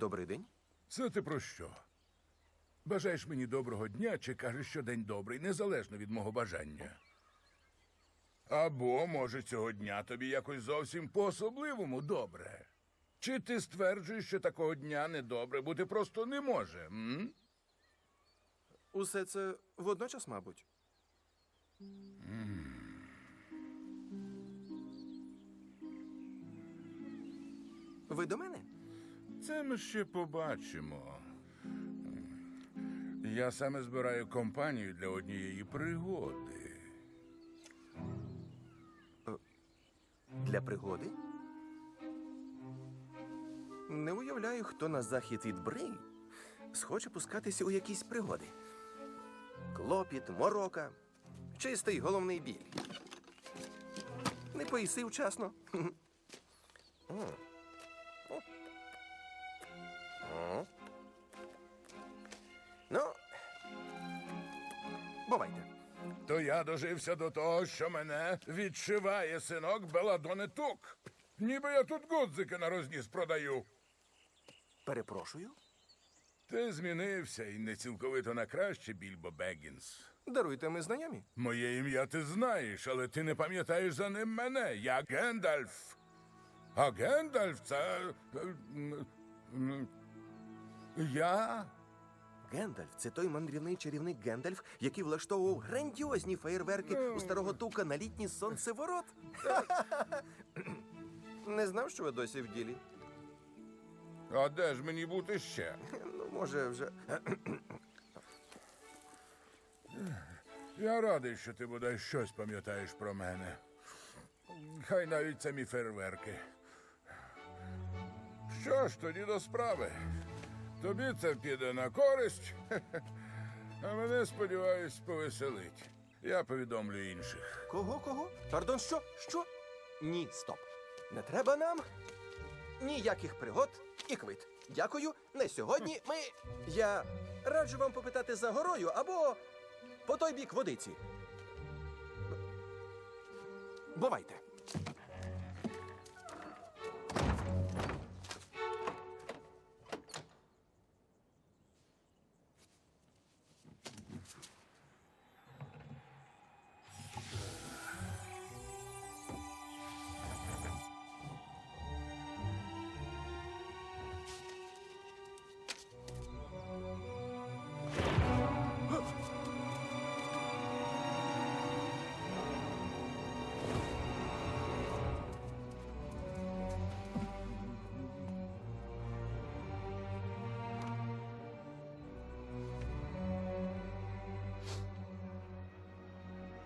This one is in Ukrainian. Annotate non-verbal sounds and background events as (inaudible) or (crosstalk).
Добрий день. Це ти про що? Бажаєш мені доброго дня чи кажеш, що день добрий, незалежно від мого бажання. Або, може, цього дня тобі якось зовсім по-особливому добре. Чи ти стверджуєш, що такого дня недобре бути просто не може? М? Усе це водночас, мабуть. Ви до мене? Це ми ще побачимо. Я саме збираю компанію для однієї пригоди. Для пригоди? Не уявляю, хто на захід від Брей схоче пускатися у якісь пригоди. Клопіт, морока, чистий головний біль. Не поїси вчасно. (laughs) О. То я дожився до того, що мене відшиває синок Беладони Тук. Ніби я тут гудзики на розніс продаю. Перепрошую. Ти змінився і не цілковито на краще, Більбо Беггінс. Даруйте, ми знайомі. Моє ім'я ти знаєш, але ти не пам'ятаєш за ним мене. Я Гендальф. А Гендальф це. е, Я? Гендальф це той мандрівний чарівник Гендальф, який влаштовував грандіозні феєрверки у старого тука на літній сонцеворот. (laughs) Не знав, що ви досі в ділі. А де ж мені бути ще? Ну, може, вже. Я радий, що ти бодай щось пам'ятаєш про мене. Хай навіть самі фейерверки. Що ж, тоді до справи. Тобі це піде на користь, (laughs) а мене, сподіваюсь, повеселить. Я повідомлю інших. Кого, кого? Пардон, що? Що? Ні, стоп. Не треба нам ніяких пригод і квит. Дякую. Не сьогодні ми. Я раджу вам попитати за горою або по той бік водиці. Бувайте.